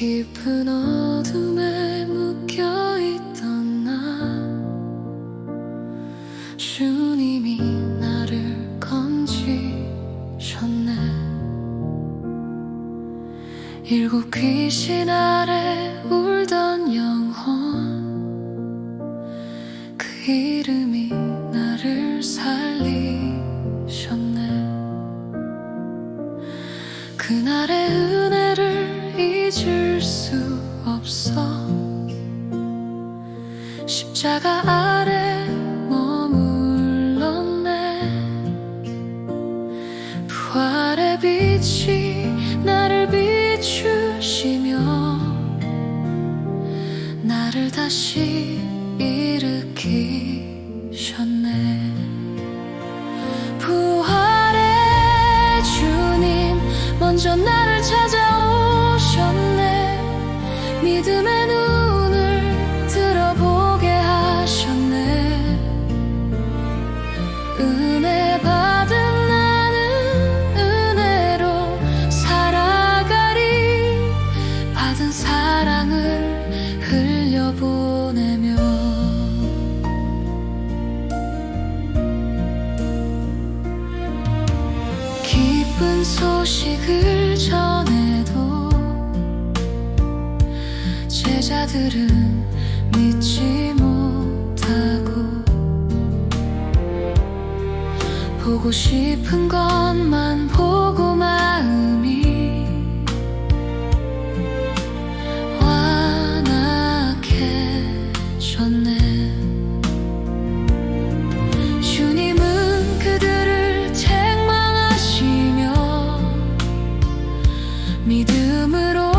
깊은 어둠에 묶여있던 나. 주님이 나를 건지셨네. 일곱 귀신 아래 울던 영혼. 그 이름이 나를 살리셨네. 그날의 잊을 수 없어. 십자가 아래 머물렀네. 부활의 빛이 나를 비추시며 나를 다시 일으키셨네. 부활의 주님 먼저 나를 찾아오셨네 믿음의 눈을 들어보게 하셨네. 은혜 받은 나는 은혜로 살아가리. 받은 사랑을 흘려보내며. 기쁜 소식을 그들은 믿지 못하고 보고 싶은 것만 보고 마음이 완악해졌네. 주님은 그들을 책망하시며 믿음으로